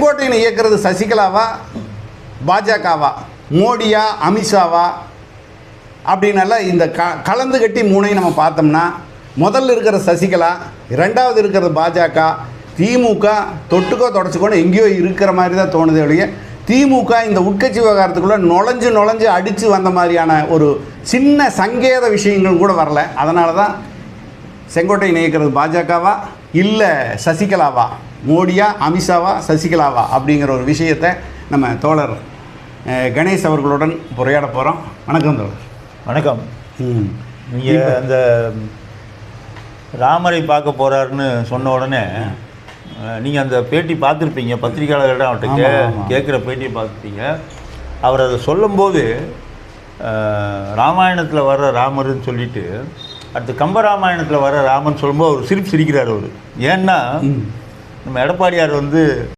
செங்கோட்டையனை இயக்கிறது சசிகலாவா? பாஜகவா? மோடியா? அமித்ஷாவா? அப்படின்னால இந்த க கலந்து கட்டி மூணையும் நம்ம பார்த்தோம்னா முதல்ல இருக்கிற சசிகலா ரெண்டாவது இருக்கிறது பாஜக திமுக தொட்டுக்கோ தொடச்சிக்கோன்னு எங்கேயோ இருக்கிற மாதிரி தான் தோணுதே ஒழிய திமுக இந்த உட்கட்சி விவகாரத்துக்குள்ளே நுழைஞ்சு நுழைஞ்சு அடித்து வந்த மாதிரியான ஒரு சின்ன சங்கேத விஷயங்கள் கூட வரல. அதனால தான் செங்கோட்டை இயக்கிறது பாஜகவா? இல்லை சசிகலாவா? மோடியா அமித்ஷாவா சசிகலாவா அப்படிங்கிற ஒரு விஷயத்தை நம்ம தோழர் கணேஷ் அவர்களுடன் உரையாட போகிறோம் வணக்கம் தோழர். வணக்கம். நீங்கள் அந்த ராமரை பார்க்க போறாருன்னு சொன்ன உடனே நீங்கள் அந்த பேட்டி பார்த்துருப்பீங்க பத்திரிகையாளர்களிடம் அவர்கிட்ட. கேட்குற பேட்டியை பார்த்துருப்பீங்க. அவர் அதை சொல்லும்போது ராமாயணத்தில் வர்ற ராமர்னு சொல்லிட்டு அடுத்து கம்பராமாயணத்தில் வர ராமன் சொல்லும்போது அவர் சிரிப்பு சிரிக்கிறார் அவர். ஏன்னா நம்ம எடப்பாடியார் வந்து